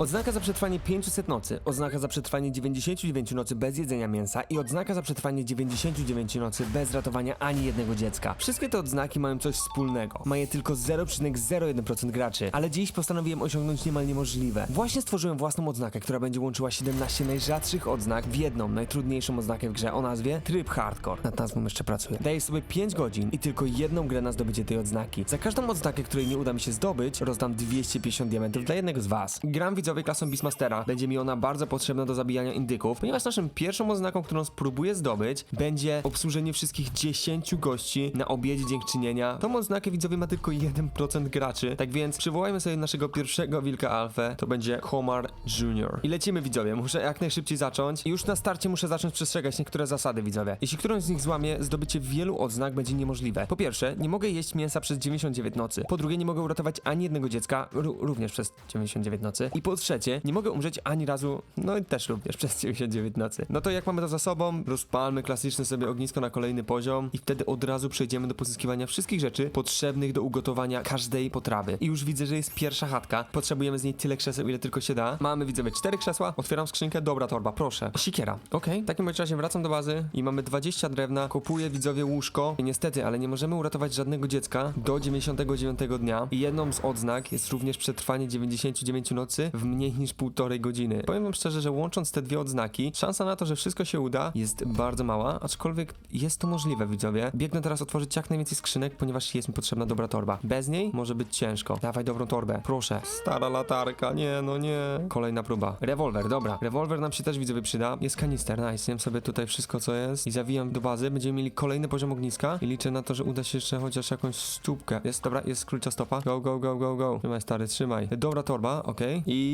Odznaka za przetrwanie 500 nocy, odznaka za przetrwanie 99 nocy bez jedzenia mięsa i odznaka za przetrwanie 99 nocy bez ratowania ani jednego dziecka. Wszystkie te odznaki mają coś wspólnego. Ma je tylko 0,01% graczy, ale dziś postanowiłem osiągnąć niemal niemożliwe. Właśnie stworzyłem własną odznakę, która będzie łączyła 17 najrzadszych odznak w jedną, najtrudniejszą odznakę w grze o nazwie Tryb Hardcore. Nad nazwą jeszcze pracuję. Daję sobie 5 godzin i tylko jedną grę na zdobycie tej odznaki. Za każdą odznakę, której nie uda mi się zdobyć, rozdam 250 diamentów dla jednego z was. Gram widzowie klasą Beastmastera. Będzie mi ona bardzo potrzebna do zabijania indyków, ponieważ naszą pierwszą odznaką, którą spróbuję zdobyć, będzie obsłużenie wszystkich 10 gości na obiedzie dziękczynienia. Tą odznakę widzowie ma tylko 1% graczy, tak więc przywołajmy sobie naszego pierwszego wilka alfę, to będzie Homar Jr. I lecimy widzowie, muszę jak najszybciej zacząć. I już na starcie muszę zacząć przestrzegać niektóre zasady widzowie. Jeśli którąś z nich złamię, zdobycie wielu odznak będzie niemożliwe. Po pierwsze, nie mogę jeść mięsa przez 99 nocy. Po drugie, nie mogę uratować ani jednego dziecka, ró- również przez 99 nocy. I po trzecie, nie mogę umrzeć ani razu, no i też również przez 99 nocy. No to jak mamy to za sobą, rozpalmy klasyczne sobie ognisko na kolejny poziom i wtedy od razu przejdziemy do pozyskiwania wszystkich rzeczy potrzebnych do ugotowania każdej potrawy. I już widzę, że jest pierwsza chatka. Potrzebujemy z niej tyle krzeseł, ile tylko się da. Mamy widzowie cztery krzesła, otwieram skrzynkę, dobra torba, proszę. Sikiera. Okej, w takim razie wracam do bazy i mamy 20 drewna, kupuję widzowie łóżko. I niestety, ale nie możemy uratować żadnego dziecka do 99 dnia. I jedną z odznak jest również przetrwanie 99 nocy w mniej niż półtorej godziny. Powiem wam szczerze, że łącząc te dwie odznaki, szansa na to, że wszystko się uda jest bardzo mała, aczkolwiek jest to możliwe, widzowie. Biegnę teraz otworzyć jak najwięcej skrzynek, ponieważ jest mi potrzebna dobra torba. Bez niej może być ciężko. Dawaj dobrą torbę, proszę. Stara latarka, nie, no nie. Kolejna próba. Rewolwer, dobra. Rewolwer nam się też widzowie przyda. Jest kanister, nice. Jem sobie tutaj wszystko, co jest i zawijam do bazy. Będziemy mieli kolejny poziom ogniska i liczę na to, że uda się jeszcze chociaż jakąś stópkę. Jest, dobra, jest klucza stopa. Go, go, go, go, go. Trzymaj, stary, trzymaj. Dobra torba, okej. I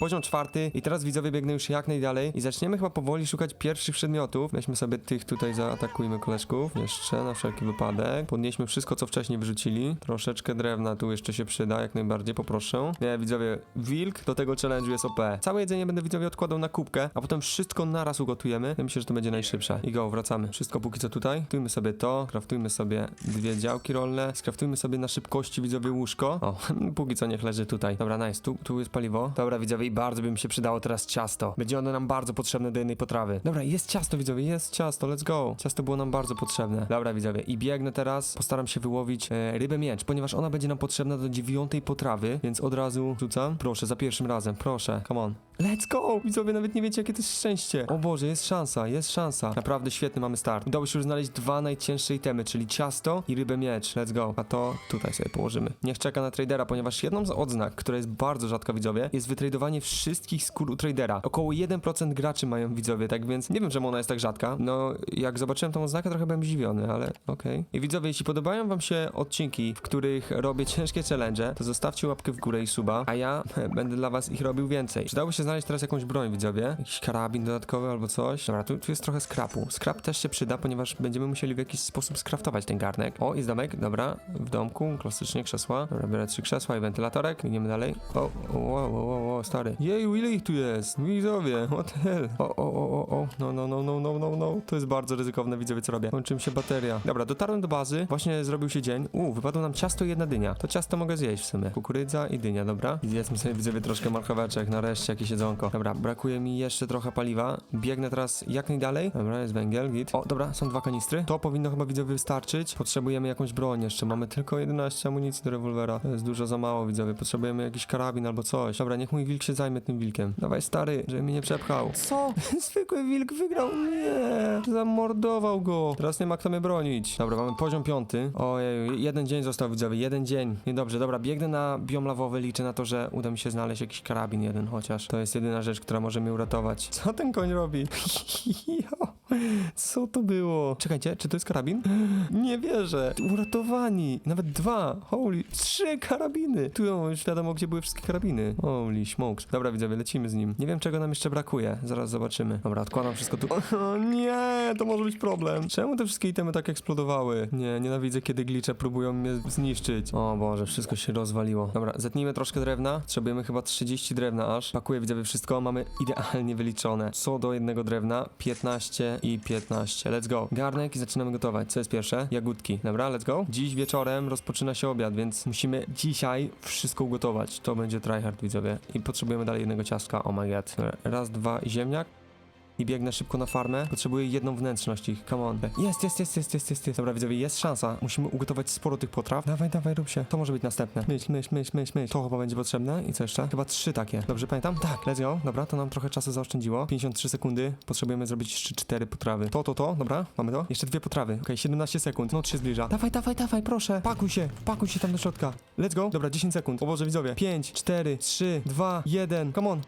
poziom czwarty. I teraz widzowie biegnę już jak najdalej i zaczniemy chyba powoli szukać pierwszych przedmiotów. Weźmy sobie tych tutaj, zaatakujmy koleżków. Jeszcze na wszelki wypadek. Podnieśmy wszystko, co wcześniej wyrzucili. Troszeczkę drewna tu jeszcze się przyda, jak najbardziej, poproszę. Nie, widzowie, wilk do tego challenge'u jest OP. Całe jedzenie będę widzowie odkładał na kubkę, a potem wszystko naraz ugotujemy. Ja myślę, że to będzie najszybsze. I go, wracamy. Wszystko póki co tutaj. Kraftujmy sobie to, kraftujmy sobie dwie działki rolne, skraftujmy sobie na szybkości widzowie łóżko. O, póki co niech leży tutaj. Dobra, nice. Tu, tu jest paliwo. Dobra, widzowie, i bardzo by mi się przydało teraz ciasto. Będzie ono nam bardzo potrzebne do jednej potrawy. Dobra, jest ciasto, widzowie, jest ciasto, let's go. Ciasto było nam bardzo potrzebne. Dobra, widzowie, i biegnę teraz. Postaram się wyłowić e, rybę miecz, ponieważ ona będzie nam potrzebna do dziewiątej potrawy, więc od razu rzucam. Proszę, za pierwszym razem, proszę, come on. Let's go! Widzowie, nawet nie wiecie, jakie to jest szczęście. O Boże, jest szansa, jest szansa. Naprawdę świetny mamy start. Udało się już znaleźć dwa najcięższe itemy, czyli ciasto i rybę miecz. Let's go. A to tutaj sobie położymy. Niech czeka na tradera, ponieważ jedną z odznak, która jest bardzo rzadka, widzowie, jest wytradowanie wszystkich skór u tradera. Około 1% graczy mają widzowie, tak więc nie wiem, czemu ona jest tak rzadka. No, jak zobaczyłem tą odznakę, trochę byłem zdziwiony, ale okej. I widzowie, jeśli podobają wam się odcinki, w których robię ciężkie challenge, to zostawcie łapkę w górę i suba, a ja będę dla was ich robił więcej. Przydałoby się znaleźć teraz jakąś broń, widzowie. Jakiś karabin dodatkowy albo coś. Dobra, tu, tu jest trochę skrapu. Skrap też się przyda, ponieważ będziemy musieli w jakiś sposób skraftować ten garnek. O, jest domek, dobra. W domku, klasycznie krzesła. Dobra, biorę trzy krzesła i wentylatorek. Idziemy dalej. O, o, o, o, o, o stary. Jeju, ile ich tu jest? Widzowie, what the hell? O, o, o, o, o. No, no, no, no, no, no, no. To jest bardzo ryzykowne, widzowie, co robię. Kończy mi się bateria. Dobra, dotarłem do bazy. Właśnie zrobił się dzień. U, wypadło nam ciasto i jedna dynia. To ciasto mogę zjeść w sumie. Kukurydza i dynia, dobra? I Zjedzmy sobie, widzowie, troszkę marcheweczek. Nareszcie jakieś jedzonko. Dobra, brakuje mi jeszcze trochę paliwa. Biegnę teraz jak najdalej. Dobra, jest węgiel, git. O, dobra, są dwa kanistry. To powinno chyba, widzowie, wystarczyć. Potrzebujemy jakąś broń jeszcze. Mamy tylko 11 amunicji do rewolwera. To jest dużo za mało, widzowie. Potrzebujemy jakiś karabin albo coś. Dobra, niech mój wilk się zajmie tym wilkiem. Dawaj, stary, żeby mnie nie przepchał. Co? Zwykły wilk wygrał? Nie. Zamordował go. Teraz nie ma kto mnie bronić. Dobra, mamy poziom piąty. Ojej, jeden dzień został, widzowie. Jeden dzień. Niedobrze, dobra, biegnę na biom lawowy. Liczę na to, że uda mi się znaleźć jakiś karabin jeden chociaż. To jest jedyna rzecz, która może mnie uratować. Co ten koń robi? Co to było? Czekajcie, czy to jest karabin? Nie wierzę. Uratowani. Nawet dwa. Holy. Trzy karabiny. Tu już wiadomo, gdzie były wszystkie karabiny. Holy smokes. Dobra, widzowie, lecimy z nim. Nie wiem, czego nam jeszcze brakuje. Zaraz zobaczymy. Dobra, odkładam wszystko tu. O, nie, to może być problem. Czemu te wszystkie itemy tak eksplodowały? Nie, nienawidzę, kiedy glicze próbują mnie zniszczyć. O Boże, wszystko się rozwaliło. Dobra, zetnijmy troszkę drewna. Potrzebujemy chyba 30 drewna aż. Pakuję, widzowie, wszystko. Mamy idealnie wyliczone. Co do jednego drewna, 15 i 15. Let's go. Garnek i zaczynamy gotować. Co jest pierwsze? Jagódki. Dobra, let's go. Dziś wieczorem rozpoczyna się obiad, więc musimy dzisiaj wszystko ugotować. To będzie tryhard, widzowie. I potrzebujemy dalej jednego ciastka. Oh my god. Raz, dwa ziemniak. I biegnę szybko na farmę. Potrzebuję jedną wnętrzność ich. Come on. Jest, jest, jest, jest, jest, jest, jest. Dobra, widzowie, jest szansa. Musimy ugotować sporo tych potraw. Dawaj, dawaj, rób się. To może być następne. Myśl, myśl, myśl, myśl, myśl. To chyba będzie potrzebne. I co jeszcze? Chyba trzy takie. Dobrze pamiętam? Tak, let's go. Dobra, to nam trochę czasu zaoszczędziło. 53 sekundy. Potrzebujemy zrobić jeszcze cztery potrawy. To, to, to. Dobra, mamy to. Jeszcze dwie potrawy. Okej, 17 sekund. Noc się zbliża. Dawaj, dawaj, dawaj, proszę. Pakuj się. Pakuj się tam do środka. Let's go. Dobra, 10 sekund. O Boże, widzowie. 5, 4, 3, 2, 1. Come on.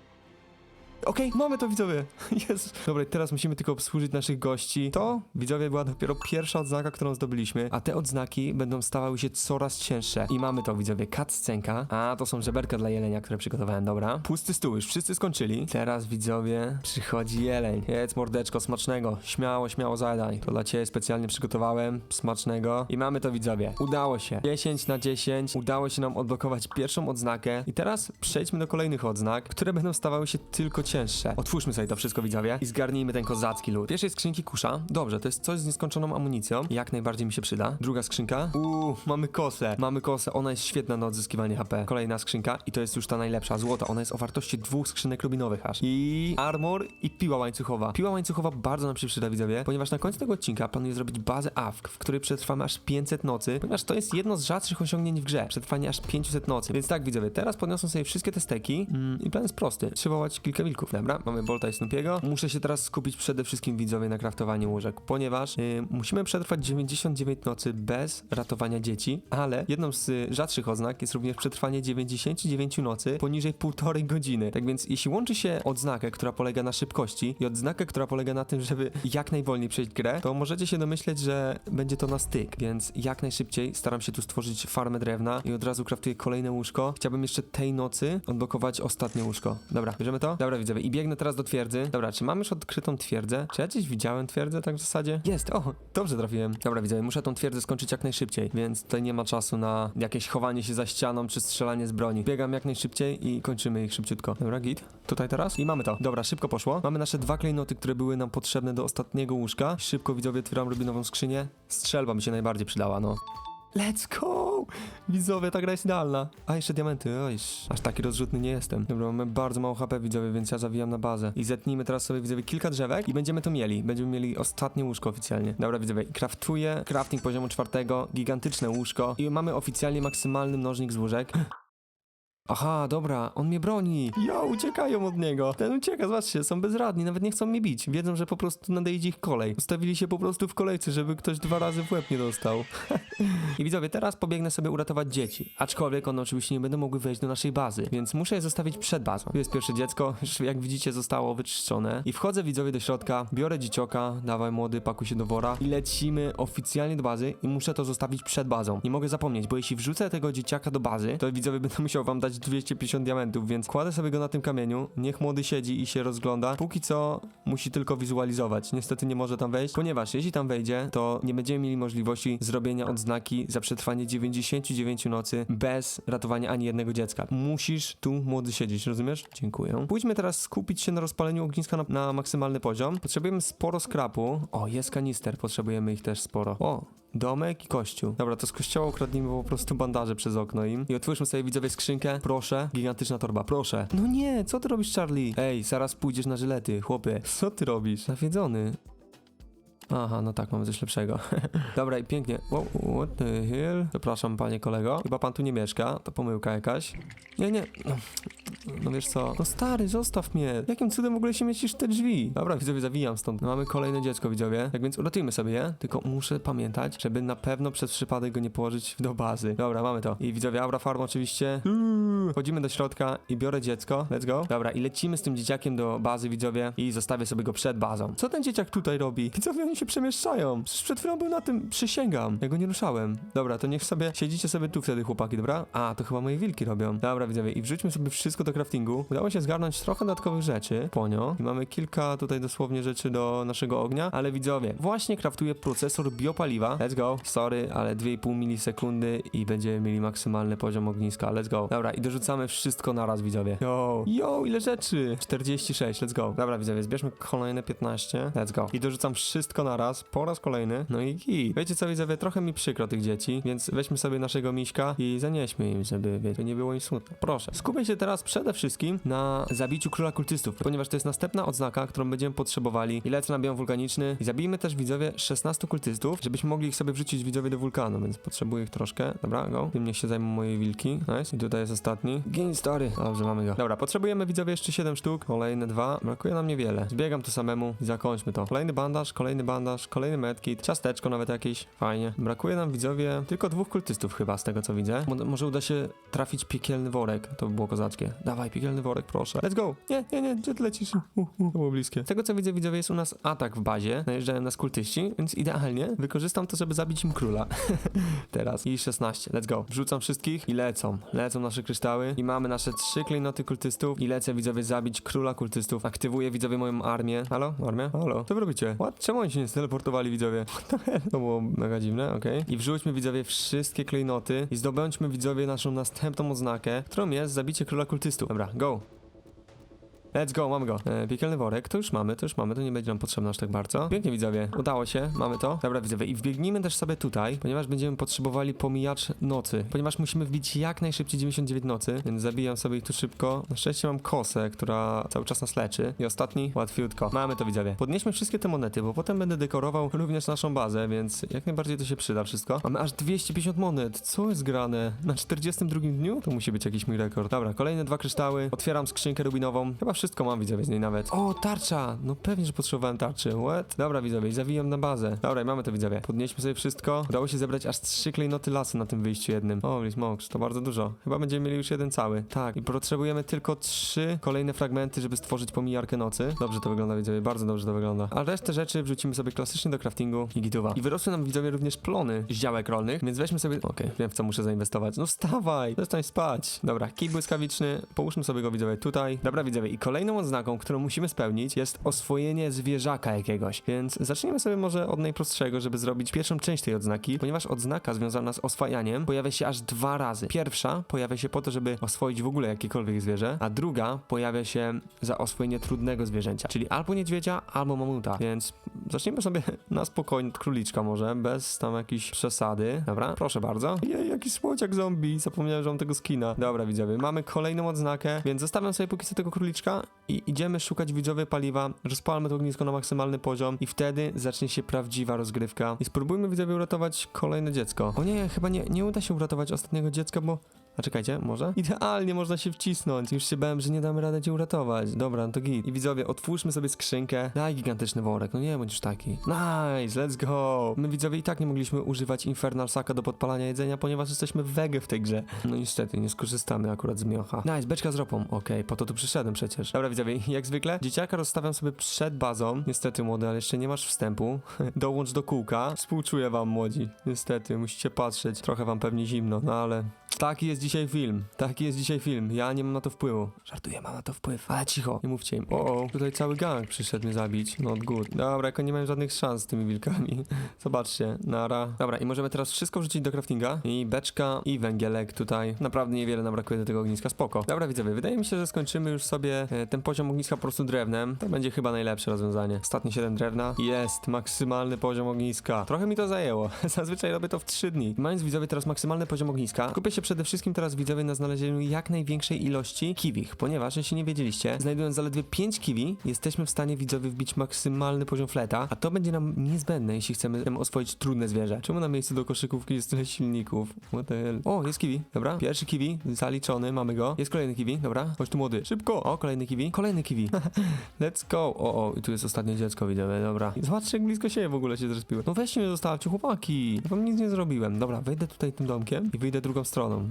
Okej, mamy to widzowie. Jest. Dobra, teraz musimy tylko obsłużyć naszych gości. To, widzowie, była dopiero pierwsza odznaka, którą zdobyliśmy, a te odznaki będą stawały się coraz cięższe. I mamy to, widzowie, cutscenka. A, to są żeberka dla jelenia, które przygotowałem, dobra. Pusty stół, już wszyscy skończyli. Teraz, widzowie, przychodzi jeleń. Jedz mordeczko, smacznego. Śmiało, śmiało zadaj. To dla ciebie specjalnie przygotowałem, smacznego. I mamy to, widzowie. Udało się. 10 na 10. Udało się nam odblokować pierwszą odznakę. I teraz przejdźmy do kolejnych odznak, które będą stawały się tylko cięższe. Otwórzmy sobie to wszystko, widzowie, i zgarnijmy ten kozacki lód. Pierwszej skrzynki kusza. Dobrze, to jest coś z nieskończoną amunicją. Jak najbardziej mi się przyda. Druga skrzynka. Uuu, mamy kosę. Mamy kosę. Ona jest świetna na odzyskiwanie HP. Kolejna skrzynka i to jest już ta najlepsza. Złota. Ona jest o wartości dwóch skrzynek rubinowych aż. I armor i piła łańcuchowa. Piła łańcuchowa bardzo nam się przyda, widzowie, ponieważ na końcu tego odcinka planuję zrobić bazę AFK, w której przetrwamy aż 500 nocy, ponieważ to jest jedno z rzadszych osiągnięć w grze. Przetrwanie aż 500 nocy. Więc tak, widzowie, teraz podniosą sobie wszystkie te steki mm, i plan jest prosty. Kilka wilków. Dobra, mamy Bolta i Snoopiego. Muszę się teraz skupić przede wszystkim, widzowie, na kraftowaniu łóżek, ponieważ yy, musimy przetrwać 99 nocy bez ratowania dzieci, ale jedną z y, rzadszych oznak jest również przetrwanie 99 nocy poniżej półtorej godziny. Tak więc jeśli łączy się odznakę, która polega na szybkości i odznakę, która polega na tym, żeby jak najwolniej przejść grę, to możecie się domyśleć, że będzie to na styk, więc jak najszybciej staram się tu stworzyć farmę drewna i od razu craftuję kolejne łóżko. Chciałbym jeszcze tej nocy odblokować ostatnie łóżko. Dobra, bierzemy to? Dobra, I biegnę teraz do twierdzy. Dobra, czy mam już odkrytą twierdzę? Czy ja gdzieś widziałem twierdzę tak w zasadzie? Jest, o, dobrze trafiłem. Dobra, widzowie, muszę tą twierdzę skończyć jak najszybciej, więc tutaj nie ma czasu na jakieś chowanie się za ścianą czy strzelanie z broni. Biegam jak najszybciej i kończymy ich szybciutko. Dobra, git. Tutaj teraz? I mamy to. Dobra, szybko poszło. Mamy nasze dwa klejnoty, które były nam potrzebne do ostatniego łóżka. Szybko, widzowie, otwieram rubinową skrzynię. Strzelba mi się najbardziej przydała, no. Let's go! Widzowie, ta gra jest idealna. A, jeszcze diamenty, oj, aż taki rozrzutny nie jestem. Dobra, mamy bardzo mało HP, widzowie, więc ja zawijam na bazę. I zetnijmy teraz sobie, widzowie, kilka drzewek i będziemy to mieli. Będziemy mieli ostatnie łóżko oficjalnie. Dobra, widzowie, i craftuję crafting poziomu czwartego, gigantyczne łóżko i mamy oficjalnie maksymalny mnożnik z łóżek. Aha, dobra, on mnie broni. Ja, uciekają od niego. Ten ucieka, zobaczcie, są bezradni, nawet nie chcą mnie bić. Wiedzą, że po prostu nadejdzie ich kolej. Ustawili się po prostu w kolejce, żeby ktoś dwa razy w łeb nie dostał. I widzowie, teraz pobiegnę sobie uratować dzieci. Aczkolwiek one oczywiście nie będą mogły wejść do naszej bazy, więc muszę je zostawić przed bazą. Tu jest pierwsze dziecko, już jak widzicie zostało wyczyszczone. I wchodzę widzowie do środka, biorę dziecioka, dawaj młody, pakuj się do wora i lecimy oficjalnie do bazy i muszę to zostawić przed bazą. Nie mogę zapomnieć, bo jeśli wrzucę tego dzieciaka do bazy, to widzowie będę musiał wam dać 250 diamentów, więc kładę sobie go na tym kamieniu, niech młody siedzi i się rozgląda. Póki co musi tylko wizualizować. Niestety nie może tam wejść, ponieważ jeśli tam wejdzie, to nie będziemy mieli możliwości zrobienia odznaki za przetrwanie 99 nocy bez ratowania ani jednego dziecka. Musisz tu młody siedzieć, rozumiesz? Dziękuję. Pójdźmy teraz skupić się na rozpaleniu ogniska na, na maksymalny poziom. Potrzebujemy sporo skrapu. O, jest kanister, potrzebujemy ich też sporo. O, Domek i kościół. Dobra, to z kościoła ukradnijmy po prostu bandaże przez okno im. I otwórzmy sobie widzowie skrzynkę. Proszę. Gigantyczna torba, proszę. No nie, co ty robisz, Charlie? Ej, zaraz pójdziesz na żylety, chłopie. Co ty robisz? Nawiedzony. Aha, no tak, mamy coś lepszego. Dobra, i pięknie. Wow, what the hell? Przepraszam, panie kolego. Chyba pan tu nie mieszka, to pomyłka jakaś. Nie, nie. No, no wiesz co? No stary, zostaw mnie. Jakim cudem w ogóle się mieścisz te drzwi? Dobra, widzowie, zawijam stąd. Mamy kolejne dziecko, widzowie. Tak więc uratujmy sobie je, tylko muszę pamiętać, żeby na pewno przez przypadek go nie położyć do bazy. Dobra, mamy to. I widzowie, Aura Farm oczywiście. Uuu. Wchodzimy do środka i biorę dziecko. Let's go. Dobra, i lecimy z tym dzieciakiem do bazy, widzowie, i zostawię sobie go przed bazą. Co ten dzieciak tutaj robi? Widzowie, oni się przemieszczają. Przecież przed chwilą był na tym, przysięgam. Ja go nie ruszałem. Dobra, to niech sobie, siedzicie sobie tu wtedy, chłopaki, dobra? A, to chyba moje wilki robią. Dobra, widzowie, i wrzućmy sobie wszystko do craftingu. Udało się zgarnąć trochę dodatkowych rzeczy, ponio. I mamy kilka tutaj dosłownie rzeczy do naszego ognia, ale widzowie, właśnie kraftuję procesor biopaliwa. Let's go. Sorry, ale 2,5 milisekundy i będziemy mieli maksymalny poziom ogniska. Let's go. Dobra, i dorzucamy wszystko naraz, widzowie. Yo, yo, ile rzeczy? 46, let's go. Dobra, widzowie, zbierzmy kolejne 15. Let's go. I dorzucam wszystko naraz, po raz kolejny. No i git. Wiecie co, widzowie, trochę mi przykro tych dzieci, więc weźmy sobie naszego miśka i zanieśmy im, żeby, wiecie, nie było im smutno. Proszę. Skupię się teraz przede wszystkim na zabiciu króla kultystów, ponieważ to jest następna odznaka, którą będziemy potrzebowali. I lecę na biom wulkaniczny i zabijmy też, widzowie, 16 kultystów, żebyśmy mogli ich sobie wrzucić, widzowie, do wulkanu, więc potrzebuję ich troszkę. Dobra, go. Tym niech się zajmą moje wilki. Nice. I tutaj jest ostatni. Gin story. Dobrze, mamy go. Dobra, potrzebujemy, widzowie, jeszcze 7 sztuk. Kolejne dwa. Brakuje nam niewiele. Zbiegam to samemu i zakończmy to. Kolejny bandaż, kolejny bandaż, kolejny medkit, ciasteczko nawet jakieś. Fajnie. Brakuje nam, widzowie, tylko dwóch kultystów chyba, z tego co widzę. Mo może uda się trafić piekielny worek. To by było kozackie. Dawaj, piekielny worek, proszę. Let's go. Nie, nie, nie, gdzie ty lecisz? Uh, uh, to było bliskie. Z tego co widzę, widzowie, jest u nas atak w bazie. Najeżdżają nas kultyści, więc idealnie wykorzystam to, żeby zabić im króla. Teraz. I 16. Let's go. Wrzucam wszystkich i lecą. Lecą nasze kryształy. I mamy nasze trzy klejnoty kultystów. I lecę, widzowie, zabić króla kultystów. Aktywuję, widzowie, moją armię. Halo? Armia? Halo? Co wy robicie? What? Czemu oni się nie steleportowali, widzowie? To było mega dziwne, okej. I wrzućmy, widzowie, wszystkie klejnoty. I zdobądźmy, widzowie, naszą następną oznakę, którą jest zabicie króla kultystów. Dobra, go. Let's go, mamy go. E, piekielny worek, to już mamy, to już mamy, to nie będzie nam potrzebne aż tak bardzo. Pięknie widzowie, udało się, mamy to. Dobra widzowie, i wbiegnijmy też sobie tutaj, ponieważ będziemy potrzebowali pomijacz nocy. Ponieważ musimy wbić jak najszybciej 99 nocy, więc zabijam sobie ich tu szybko. Na szczęście mam kosę, która cały czas nas leczy. I ostatni, łatwiutko. Mamy to widzowie. Podnieśmy wszystkie te monety, bo potem będę dekorował również naszą bazę, więc jak najbardziej to się przyda wszystko. Mamy aż 250 monet, co jest grane? Na 42 dniu? To musi być jakiś mój rekord. Dobra, kolejne dwa kryształy. Otwieram skrzynkę rubinową. Chyba wszystko mam widzowie z niej nawet. O, tarcza! No pewnie, że potrzebowałem tarczy. What? Dobra widzowie, zawijam na bazę. Dobra, i mamy to widzowie. Podnieśmy sobie wszystko. Udało się zebrać aż trzy klejnoty lasu na tym wyjściu jednym. Holy smokes, to bardzo dużo. Chyba będziemy mieli już jeden cały. Tak, i potrzebujemy tylko trzy kolejne fragmenty, żeby stworzyć pomijarkę nocy. Dobrze to wygląda widzowie, bardzo dobrze to wygląda. A resztę rzeczy wrzucimy sobie klasycznie do craftingu i gituwa. I wyrosły nam widzowie również plony z działek rolnych, więc weźmy sobie... Okej, wiem w co muszę zainwestować. No wstawaj, przestań spać. Dobra, kij błyskawiczny, połóżmy sobie go widzowie tutaj. Dobra widzowie, i kolejną odznaką, którą musimy spełnić jest oswojenie zwierzaka jakiegoś. Więc zaczniemy sobie może od najprostszego, żeby zrobić pierwszą część tej odznaki, ponieważ odznaka związana z oswajaniem pojawia się aż dwa razy. Pierwsza pojawia się po to, żeby oswoić w ogóle jakiekolwiek zwierzę, a druga pojawia się za oswojenie trudnego zwierzęcia, czyli albo niedźwiedzia, albo mamuta. Więc zacznijmy sobie na spokojnie od króliczka może, bez tam jakiejś przesady. Dobra, proszę bardzo. Jej, jaki słodziak zombie, zapomniałem, że mam tego skina. Dobra, widzowie, mamy kolejną odznakę, więc zostawiam sobie póki co tego króliczka i idziemy szukać widzowie paliwa, rozpalmy to ognisko na maksymalny poziom i wtedy zacznie się prawdziwa rozgrywka. I spróbujmy widzowie uratować kolejne dziecko. O nie, chyba nie, nie uda się uratować ostatniego dziecka, bo a czekajcie, może? Idealnie można się wcisnąć. Już się bałem, że nie damy rady cię uratować. Dobra, no to git. I widzowie, otwórzmy sobie skrzynkę. Daj gigantyczny worek, no nie bądź już taki. Nice, let's go. My widzowie i tak nie mogliśmy używać Infernal Saka do podpalania jedzenia, ponieważ jesteśmy wege w tej grze. No niestety, nie skorzystamy akurat z miocha. Nice, beczka z ropą. Okej, po to tu przyszedłem przecież. Dobra widzowie, jak zwykle, dzieciaka rozstawiam sobie przed bazą. Niestety, młody, ale jeszcze nie masz wstępu. Dołącz do kółka. Współczuję wam, młodzi. Niestety, musicie patrzeć. Trochę wam pewnie zimno, no ale... Taki jest dzisiaj film. Taki jest dzisiaj film. Ja nie mam na to wpływu. Żartuję, mam na to wpływ. Ale cicho, nie mówcie im. O, o, tutaj cały gang przyszedł mnie zabić. Not good. Dobra, jako nie mają żadnych szans z tymi wilkami. Zobaczcie, nara. Dobra, i możemy teraz wszystko wrzucić do craftinga. I beczka, i węgielek tutaj. Naprawdę niewiele nam brakuje do tego ogniska. Spoko. Dobra, widzowie, wydaje mi się, że skończymy już sobie e, ten poziom ogniska po prostu drewnem. To będzie chyba najlepsze rozwiązanie. Ostatnie 7 drewna. Jest, maksymalny poziom ogniska. Trochę mi to zajęło. Zazwyczaj robię to w 3 dni. Mając widzowie teraz maksymalny poziom ogniska, kupię się przede wszystkim teraz widzowie na znalezieniu jak największej ilości kiwich, ponieważ jeśli nie wiedzieliście, znajdując zaledwie 5 kiwi, jesteśmy w stanie widzowie wbić maksymalny poziom fleta, a to będzie nam niezbędne, jeśli chcemy em, oswoić trudne zwierzę. Czemu na miejscu do koszykówki jest tyle silników? What the hell? O, jest kiwi, dobra. Pierwszy kiwi, zaliczony, mamy go. Jest kolejny kiwi, dobra. Chodź tu młody, szybko! O, kolejny kiwi, kolejny kiwi. Let's go! O, o, i tu jest ostatnie dziecko, widzowie, dobra. Zobaczcie, jak blisko siebie w ogóle się zrespiły. No weźcie mnie zostawcie, chłopaki! Ja wam nic nie zrobiłem. Dobra, wejdę tutaj tym domkiem i wyjdę drugą stroną. Zgodą.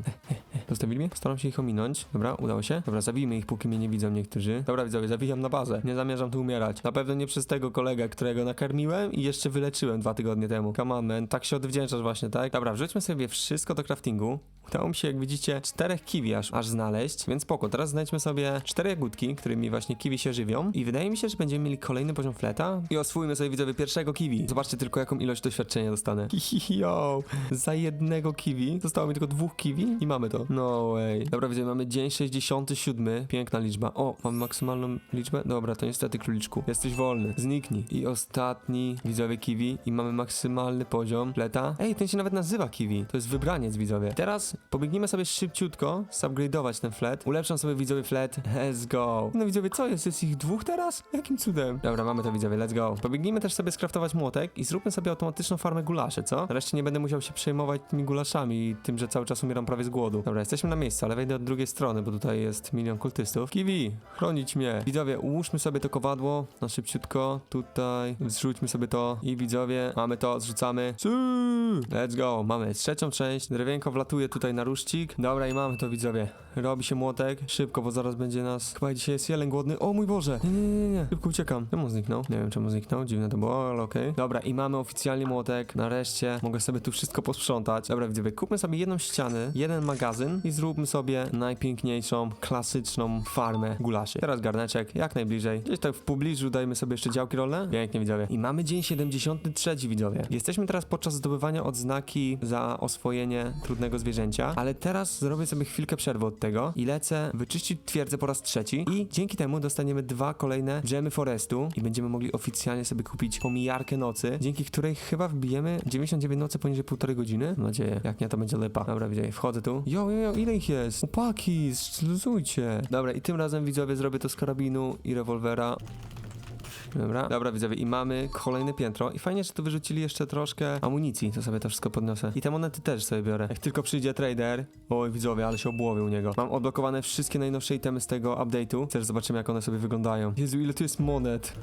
Zostawili mnie? Staram się ich ominąć. Dobra, udało się. Dobra, zabijmy ich, póki mnie nie widzą niektórzy. Dobra, widzowie, zawijam na bazę. Nie zamierzam tu umierać. Na pewno nie przez tego kolegę, którego nakarmiłem i jeszcze wyleczyłem dwa tygodnie temu. Come on, man. Tak się odwdzięczasz właśnie, tak? Dobra, wrzućmy sobie wszystko do craftingu. Udało mi się, jak widzicie, czterech kiwi aż, aż znaleźć, więc spoko. Teraz znajdźmy sobie cztery jagódki, którymi właśnie kiwi się żywią i wydaje mi się, że będziemy mieli kolejny poziom fleta i oswójmy sobie widzowie pierwszego kiwi. Zobaczcie tylko, jaką ilość doświadczenia dostanę. Yo, za jednego kiwi zostało mi tylko dwóch kiwi i mamy to. No way. Dobra, widzowie, mamy dzień 67. Piękna liczba. O, mamy maksymalną liczbę? Dobra, to niestety króliczku. Jesteś wolny. Zniknij. I ostatni widzowie kiwi i mamy maksymalny poziom fleta. Ej, ten się nawet nazywa kiwi. To jest wybraniec widzowie. Teraz pobiegniemy sobie szybciutko, upgrade'ować ten flet. Ulepszam sobie widzowie flet. Let's go. No widzowie, co jest? Jest ich dwóch teraz? Jakim cudem? Dobra, mamy to widzowie, let's go. Pobiegnijmy też sobie skraftować młotek i zróbmy sobie automatyczną farmę gulaszy, co? Nareszcie nie będę musiał się przejmować tymi gulaszami i tym, że cały czas umieram prawie z głodu. Dobra, jesteśmy na miejscu, ale wejdę od drugiej strony, bo tutaj jest milion kultystów. Kiwi, chronić mnie. Widzowie, ułóżmy sobie to kowadło na szybciutko. Tutaj zrzućmy sobie to i widzowie, mamy to, zrzucamy. Let's go, mamy trzecią część. Drewienko wlatuje tutaj na ruszcik. Dobra, i mamy to widzowie. Robi się młotek. Szybko, bo zaraz będzie nas. Chyba dzisiaj jest jeleń głodny. O mój Boże! Nie, nie, nie, nie. Szybko uciekam. Czemu zniknął? Nie wiem, czemu zniknął. Dziwne to było, ale okej. Dobra, i mamy oficjalnie młotek. Nareszcie mogę sobie tu wszystko posprzątać. Dobra, widzowie, kupmy sobie jedną ścianę, jeden magazyn i zróbmy sobie najpiękniejszą, klasyczną farmę gulaszy. Teraz garneczek, jak najbliżej. Gdzieś tak w pobliżu dajmy sobie jeszcze działki rolne. Pięknie, widzowie. I mamy dzień 73, widzowie. Jesteśmy teraz podczas zdobywania odznaki za oswojenie trudnego zwierzęcia, ale teraz zrobię sobie chwilkę przerwy tego i lecę wyczyścić twierdzę po raz trzeci i dzięki temu dostaniemy dwa kolejne drzemy forestu i będziemy mogli oficjalnie sobie kupić pomijarkę nocy, dzięki której chyba wbijemy 99 nocy poniżej półtorej godziny. Mam nadzieję, jak nie to będzie lepa. Dobra, widzowie, wchodzę tu. Jo, jo, jo, ile ich jest? Upaki, zluzujcie. Dobra, i tym razem widzowie zrobię to z karabinu i rewolwera. Dobra, dobra widzowie i mamy kolejne piętro i fajnie, że tu wyrzucili jeszcze troszkę amunicji, to sobie to wszystko podniosę. I te monety też sobie biorę. Jak tylko przyjdzie trader, oj widzowie, ale się obłowił niego. Mam odblokowane wszystkie najnowsze itemy z tego update'u, też zobaczymy jak one sobie wyglądają. Jezu, ile tu jest monet.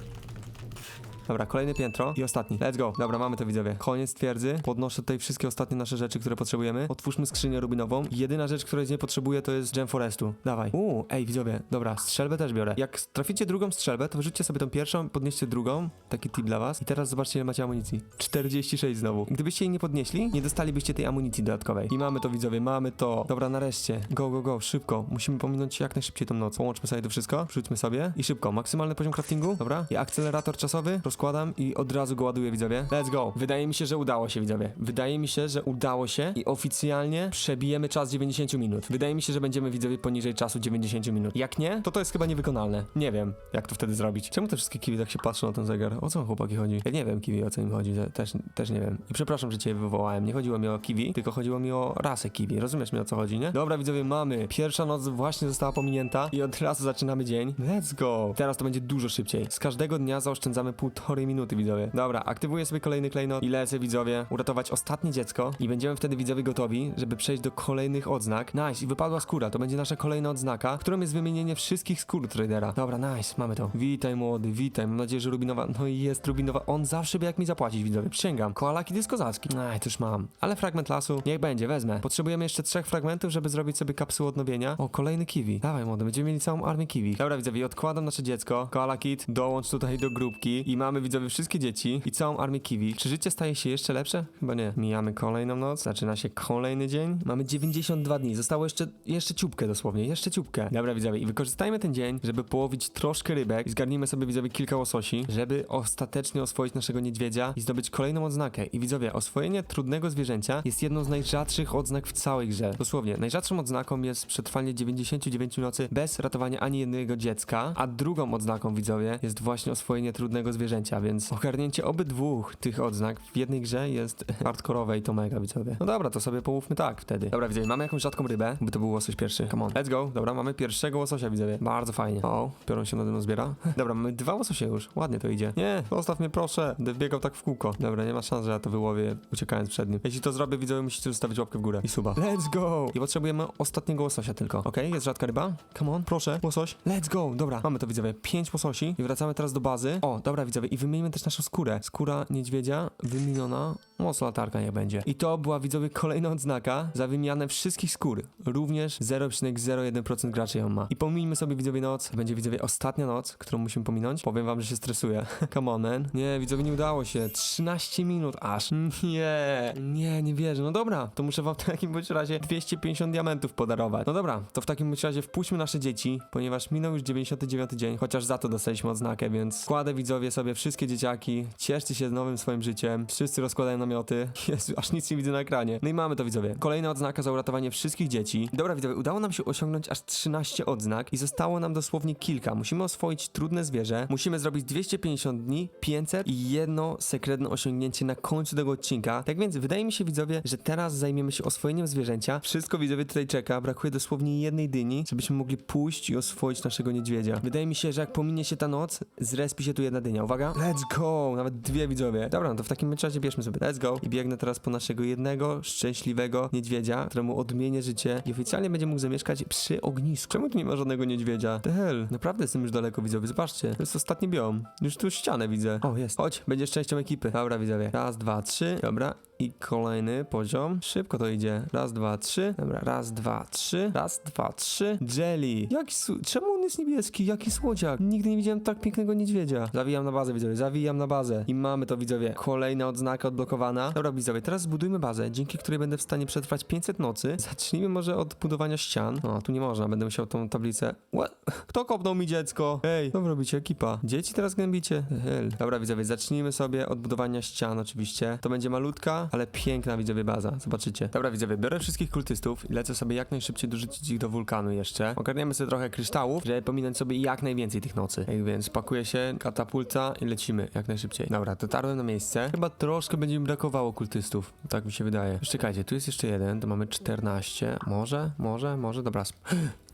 Dobra, kolejne piętro i ostatni. Let's go. Dobra, mamy to widzowie. Koniec twierdzy. Podnoszę tutaj wszystkie ostatnie nasze rzeczy, które potrzebujemy. Otwórzmy skrzynię rubinową. Jedyna rzecz, której nie potrzebuję, to jest Gem Forestu. Dawaj. Uuu, ej widzowie, dobra, strzelbę też biorę. Jak traficie drugą strzelbę, to wyrzućcie sobie tą pierwszą, podnieście drugą. Taki tip dla was. I teraz zobaczcie, ile macie amunicji. 46 znowu. Gdybyście jej nie podnieśli, nie dostalibyście tej amunicji dodatkowej. I mamy to widzowie, mamy to. Dobra, nareszcie. Go, go, go, szybko. Musimy pominąć jak najszybciej tą noc. Połączmy sobie to wszystko, wrzućmy sobie i szybko. Maksymalny poziom craftingu, dobra. I akcelerator czasowy rozkładam i od razu go ładuję, widzowie. Let's go. Wydaje mi się, że udało się, widzowie. Wydaje mi się, że udało się i oficjalnie przebijemy czas 90 minut. Wydaje mi się, że będziemy, widzowie, poniżej czasu 90 minut. Jak nie, to to jest chyba niewykonalne. Nie wiem, jak to wtedy zrobić. Czemu te wszystkie kiwi tak się patrzą na ten zegar? O co chłopaki chodzi? Ja nie wiem, kiwi, o co im chodzi. Te- Też, też nie wiem. I przepraszam, że cię wywołałem. Nie chodziło mi o kiwi, tylko chodziło mi o rasę kiwi. Rozumiesz mi o co chodzi, nie? Dobra, widzowie, mamy. Pierwsza noc właśnie została pominięta i od razu zaczynamy dzień. Let's go. Teraz to będzie dużo szybciej. Z każdego dnia zaoszczędzamy półtorej minuty, widzowie. Dobra, aktywuję sobie kolejny klejnot i lecę, widzowie, uratować ostatnie dziecko i będziemy wtedy, widzowie, gotowi, żeby przejść do kolejnych odznak. Nice, i wypadła skóra. To będzie nasza kolejna odznaka, którą jest wymienienie wszystkich skór tradera. Dobra, nice, mamy to. Witaj, młody, witaj. Mam nadzieję, że Rubinowa, no i jest Rubinowa. On zawsze wie, jak mi zapłacić, widzowie. Przysięgam. Koalaki dysk kozacki. Aj, już mam. Ale fragment lasu, niech będzie, wezmę. Potrzebujemy jeszcze trzech fragmentów, żeby zrobić sobie kapsułę odnowienia. O, kolejny kiwi. Dawaj, młody, będziemy mieli całą armię kiwi. Dobra, widzowie, odkładam nasze dziecko. Koala Kid, dołącz tutaj do grupki. I mamy, widzowie, wszystkie dzieci i całą armię kiwi. Czy życie staje się jeszcze lepsze? Chyba nie. Mijamy kolejną noc, zaczyna się kolejny dzień. Mamy 92 dni, zostało jeszcze, jeszcze ciupkę dosłownie, jeszcze ciupkę. Dobra, widzowie, i wykorzystajmy ten dzień, żeby połowić troszkę rybek i zgarnijmy sobie, widzowie, kilka łososi, żeby ostatecznie oswoić naszego niedźwiedzia i zdobyć kolejną odznakę. I widzowie, oswojenie trudnego zwierzęcia jest jedną z najrzadszych odznak w całej grze. Dosłownie, najrzadszą odznaką jest przetrwanie 99 nocy bez ratowania ani jednego dziecka, a drugą odznaką, widzowie, jest właśnie oswojenie trudnego zwierzęcia, więc ogarnięcie obydwóch tych odznak w jednej grze jest hardkorowe i to mega, widzowie. No dobra, to sobie połówmy tak wtedy. Dobra, widzowie, mamy jakąś rzadką rybę, by to był łosoś pierwszy. Come on, let's go. Dobra, mamy pierwszego łososia, widzowie. Bardzo fajnie. O, piorun się nade mną zbiera. Dobra, mamy dwa łososie już. Ładnie to idzie. Nie, zostaw mnie proszę. Będę biegał tak w kółko. Dobra, nie ma szans, że ja to wyłowię uciekając przed nim. Jeśli to zrobię, widzowie, musicie zostawić łapkę w górę i suba. Let's go! I potrzebujemy ostatniego łososia tylko. Okej, jest rzadka ryba. Come on, proszę, łosoś. Let's go! Dobra, mamy to, widzowie. Pięć łososi i wracamy teraz do bazy. O, dobra, widzowie i wymienimy też naszą skórę. Skóra niedźwiedzia wymieniona, mocno latarka nie będzie. I to była widzowie kolejna odznaka za wymianę wszystkich skór. Również 0,01% graczy ją ma. I pominijmy sobie widzowie noc, będzie widzowie ostatnia noc, którą musimy pominąć. Powiem wam, że się stresuję. Come on, man. Nie, widzowie nie udało się. 13 minut aż. Nie, nie, nie wierzę. No dobra, to muszę wam w takim bądź razie 250 diamentów podarować. No dobra, to w takim bądź razie wpuśćmy nasze dzieci, ponieważ minął już 99 dzień, chociaż za to dostaliśmy odznakę, więc składę widzowie sobie wszystkie dzieciaki, cieszcie się nowym swoim życiem, wszyscy rozkładają namioty. Jezu, aż nic nie widzę na ekranie. No i mamy to widzowie. Kolejna odznaka za uratowanie wszystkich dzieci. Dobra widzowie, udało nam się osiągnąć aż 13 odznak i zostało nam dosłownie kilka. Musimy oswoić trudne zwierzę, musimy zrobić 250 dni, 500 i jedno sekretne osiągnięcie na końcu tego odcinka. Tak więc wydaje mi się widzowie, że teraz zajmiemy się oswojeniem zwierzęcia. Wszystko widzowie tutaj czeka, brakuje dosłownie jednej dyni, żebyśmy mogli pójść i oswoić naszego niedźwiedzia. Wydaje mi się, że jak pominie się ta noc, zrespi się tu jedna dynia. Uwaga, let's go! Nawet dwie widzowie. Dobra, no to w takim razie bierzmy sobie, let's go. I biegnę teraz po naszego jednego szczęśliwego niedźwiedzia, któremu odmienię życie i oficjalnie będzie mógł zamieszkać przy ognisku. Czemu tu nie ma żadnego niedźwiedzia? The hell, naprawdę jestem już daleko widzowie, zobaczcie. To jest ostatni biom. Już tu ścianę widzę. O, jest. Chodź, będziesz częścią ekipy. Dobra, widzowie. Raz, dwa, trzy. Dobra. I kolejny poziom. Szybko to idzie. Raz, dwa, trzy. Dobra, raz, dwa, trzy. Raz, dwa, trzy. Jelly. Jaki su- Czemu on jest niebieski? Jaki słodziak. Nigdy nie widziałem tak pięknego niedźwiedzia. Zawijam na bazę, widzowie. Zawijam na bazę. I mamy to, widzowie. Kolejna odznaka odblokowana. Dobra, widzowie, teraz zbudujmy bazę, dzięki której będę w stanie przetrwać 500 nocy. Zacznijmy może od budowania ścian. No, tu nie można. Będę musiał tą tablicę... What? Kto kopnął mi dziecko? Ej, co robicie, ekipa? Dzieci teraz gnębicie? Hell. Dobra, widzowie, zacznijmy sobie od budowania ścian oczywiście. To będzie malutka, ale piękna, widzowie, baza. Zobaczycie. Dobra, widzowie, biorę wszystkich kultystów i lecę sobie jak najszybciej dorzucić ich do wulkanu jeszcze. Ogarniemy sobie trochę kryształów, żeby pominąć sobie jak najwięcej tych nocy. Tak więc pakuję się, katapulta i lecimy jak najszybciej. Dobra, dotarłem na miejsce. Chyba troszkę będzie mi brakowało kultystów. Tak mi się wydaje. Czekajcie, tu jest jeszcze jeden, to mamy 14. Może, może, może, dobra.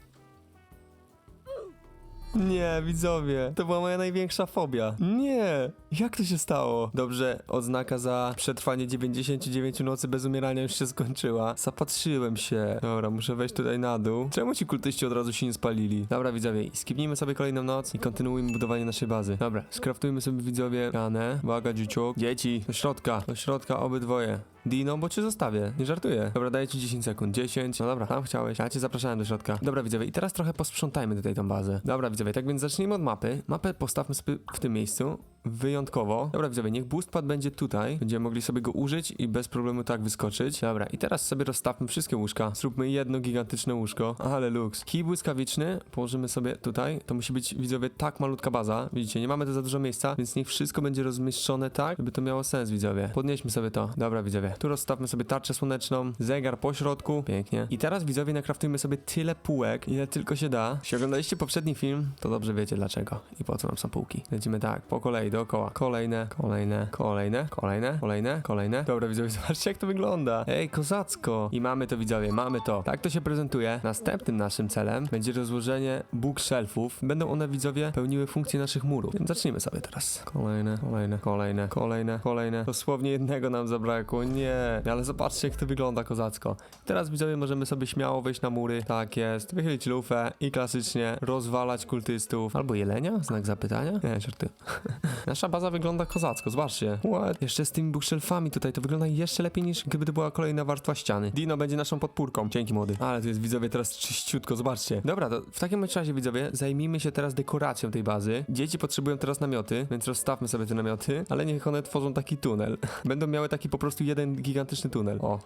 Nie, widzowie, to była moja największa fobia. Nie, jak to się stało? Dobrze, odznaka za przetrwanie 99 nocy bez umierania już się skończyła. Zapatrzyłem się. Dobra, muszę wejść tutaj na dół. Czemu ci kultyści od razu się nie spalili? Dobra, widzowie, skipnijmy sobie kolejną noc i kontynuujmy budowanie naszej bazy. Dobra, skraftujmy sobie widzowie ranę. Uwaga, dzieciuk. Dzieci, do środka, do środka obydwoje. Dino, bo cię zostawię, nie żartuję. Dobra, daję ci 10 sekund. 10. No dobra, tam chciałeś. Ja cię zapraszałem do środka. Dobra, widzowie, i teraz trochę posprzątajmy tutaj tą bazę. Dobra, widzowie, tak więc zacznijmy od mapy. Mapę postawmy sobie w tym miejscu. Wyjątkowo. Dobra, widzowie, niech boostpad będzie tutaj. Będziemy mogli sobie go użyć i bez problemu tak wyskoczyć. Dobra, i teraz sobie rozstawmy wszystkie łóżka. Zróbmy jedno gigantyczne łóżko. Ale luks. Kij błyskawiczny położymy sobie tutaj. To musi być, widzowie, tak malutka baza. Widzicie, nie mamy tu za dużo miejsca, więc niech wszystko będzie rozmieszczone tak, żeby to miało sens, widzowie. Podnieśmy sobie to. Dobra, widzowie. Tu rozstawmy sobie tarczę słoneczną, zegar po środku. Pięknie. I teraz, widzowie, nakraftujmy sobie tyle półek, ile tylko się da. Jeśli oglądaliście poprzedni film, to dobrze wiecie dlaczego i po co nam są półki. Lecimy tak, po kolei, dookoła. Kolejne, kolejne, kolejne, kolejne, kolejne, kolejne. Dobra, widzowie, zobaczcie jak to wygląda. Ej, kozacko. I mamy to, widzowie, mamy to. Tak to się prezentuje. Następnym naszym celem będzie rozłożenie bookshelfów. Będą one, widzowie, pełniły funkcję naszych murów. Więc zacznijmy sobie teraz. Kolejne, kolejne, kolejne, kolejne, kolejne. Dosłownie jednego nam zabrakło. Nie. Ale zobaczcie, jak to wygląda kozacko. Teraz, widzowie, możemy sobie śmiało wejść na mury. Tak jest. Wychylić lufę i klasycznie rozwalać kultystów. Albo jelenia? Znak zapytania? Nie, żarty. Nasza baza wygląda kozacko, zobaczcie. What? Jeszcze z tymi bookshelfami tutaj to wygląda jeszcze lepiej niż gdyby to była kolejna warstwa ściany. Dino będzie naszą podpórką. Dzięki młody. Ale tu jest widzowie teraz czyściutko, zobaczcie. Dobra, to w takim razie widzowie zajmijmy się teraz dekoracją tej bazy. Dzieci potrzebują teraz namioty, więc rozstawmy sobie te namioty, ale niech one tworzą taki tunel. Będą miały taki po prostu jeden gigantyczny tunel. O.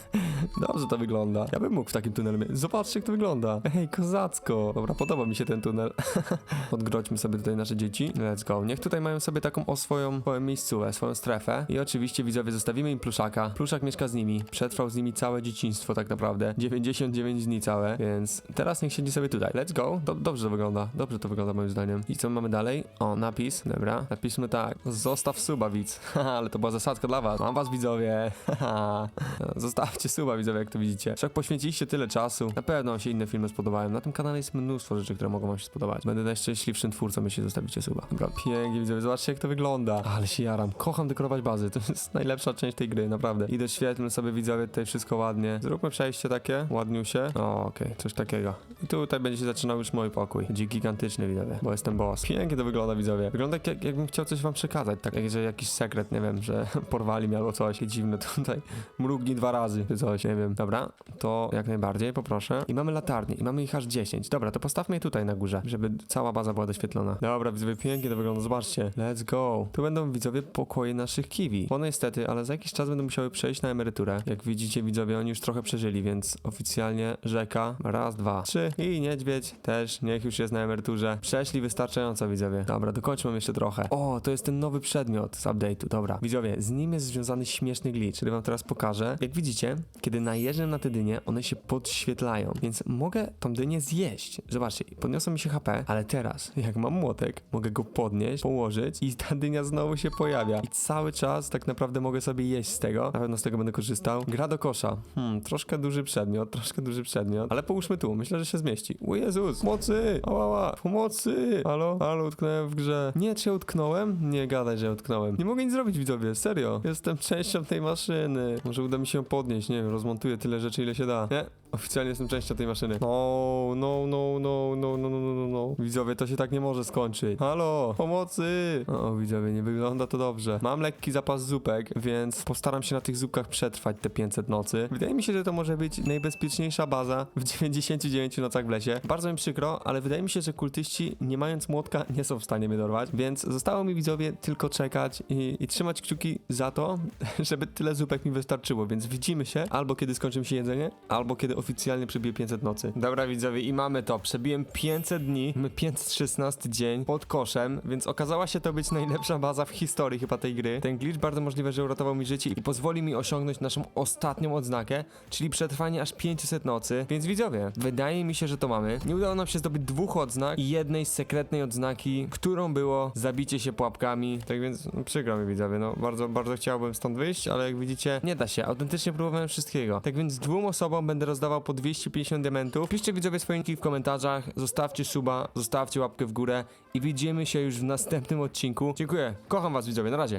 Dobrze to wygląda. Ja bym mógł w takim tunelu. Zobaczcie, jak to wygląda. Ej, kozacko. Dobra, podoba mi się ten tunel. Odgrodźmy sobie tutaj nasze dzieci. Let's go. Niech tutaj mają sobie taką o swoją, swoją miejscówę, swoją strefę. I oczywiście widzowie zostawimy im pluszaka. Pluszak mieszka z nimi. Przetrwał z nimi całe dzieciństwo tak naprawdę. 99 dni całe, więc teraz niech siedzi sobie tutaj. Let's go. Dob- dobrze to wygląda. Dobrze to wygląda moim zdaniem. I co mamy dalej? O, napis. Dobra. Napiszmy tak. Zostaw suba, widz. Ale to była zasadka dla was. Mam was, widzowie. Haha. Zostawcie suba, widzowie, jak to widzicie. Wszak poświęciliście tyle czasu. Na pewno się inne filmy spodobają. Na tym kanale jest mnóstwo rzeczy, które mogą wam się spodobać. Będę najszczęśliwszym twórcą, jeśli zostawicie suba. Dobra, pięknie, widzowie. Zobaczcie jak to wygląda. Ale się jaram, kocham dekorować bazy, to jest najlepsza część tej gry, naprawdę. I doświetlmy sobie widzowie tutaj wszystko ładnie. Zróbmy przejście takie, ładniusie. O, okej, coś takiego. I tutaj będzie się zaczynał już mój pokój. Będzie gigantyczny widzowie, bo jestem boss. Pięknie to wygląda widzowie. Wygląda jak, jakbym chciał coś wam przekazać, tak jak że jakiś sekret, nie wiem, że porwali mnie albo coś. Dziwne tutaj. Mrugnij dwa razy, czy coś, nie wiem. Dobra, to jak najbardziej, poproszę. I mamy latarnię, i mamy ich aż 10. Dobra, to postawmy je tutaj na górze, żeby cała baza była doświetlona. Dobra, widzowie, pięknie to wygląda, zobaczcie. Let's go. Tu będą widzowie pokoje naszych kiwi. Bo niestety, ale za jakiś czas będą musiały przejść na emeryturę. Jak widzicie, widzowie, oni już trochę przeżyli, więc oficjalnie rzeka, raz, dwa, trzy i niedźwiedź też, niech już jest na emeryturze. Przeszli wystarczająco, widzowie. Dobra, dokończmy jeszcze trochę. O, to jest ten nowy przedmiot z update'u, dobra. Widzowie, z nim jest związany śmieszny glitch, który wam teraz pokażę. Jak widzicie, kiedy najeżdżam na te dynie, one się podświetlają, więc mogę tą dynię zjeść. Zobaczcie, podniosło mi się HP, ale teraz, jak mam młotek, mogę go podnieść, położyć i ta dynia znowu się pojawia. I cały czas tak naprawdę mogę sobie jeść z tego. Na pewno z tego będę korzystał. Gra do kosza. Hmm, troszkę duży przedmiot, troszkę duży przedmiot, ale połóżmy tu, myślę, że się zmieści. O Jezus, pomocy! Ała, pomocy! Halo? Halo, utknąłem w grze. Nie, czy ja utknąłem? Nie gadaj, że utknąłem. Nie mogę nic zrobić, widzowie, serio. Jestem częścią tej maszyny. Może uda mi się ją podnieść, nie wiem, rozmontuję tyle rzeczy, ile się da. Nie, oficjalnie jestem częścią tej maszyny. No, no, no, no, no, no, no, no, no, no. Widzowie, to się tak nie może skończyć. Halo, pomocy! O, widzowie, nie wygląda to dobrze. Mam lekki zapas zupek, więc postaram się na tych zupkach przetrwać te 500 nocy. Wydaje mi się, że to może być najbezpieczniejsza baza w 99 nocach w lesie. Bardzo mi przykro, ale wydaje mi się, że kultyści, nie mając młotka, nie są w stanie mnie dorwać, więc zostało mi widzowie tylko czekać i, i trzymać kciuki za to, żeby tyle zupek mi wystarczyło, więc widzimy się albo kiedy skończy mi się jedzenie, albo kiedy oficjalnie przebiję 500 nocy. Dobra widzowie i mamy to, przebiłem 500 dni, mamy 516 dzień pod koszem, więc okazała się to być najlepsza baza w historii chyba tej gry. Ten glitch bardzo możliwe, że uratował mi życie i pozwoli mi osiągnąć naszą ostatnią odznakę, czyli przetrwanie aż 500 nocy. Więc widzowie, wydaje mi się, że to mamy. Nie udało nam się zdobyć dwóch odznak i jednej sekretnej odznaki, którą było zabicie się pułapkami. Tak więc no, przykro mi widzowie, no bardzo, bardzo chciałbym stąd wyjść, ale jak widzicie, nie da się. Autentycznie próbowałem wszystkiego. Tak więc dwóm osobom będę rozdawał po 250 diamentów. Piszcie widzowie swoje niki w komentarzach, zostawcie suba, zostawcie łapkę w górę i widzimy się już w następnym odcinku. Dziękuję. Kocham was widzowie, na razie.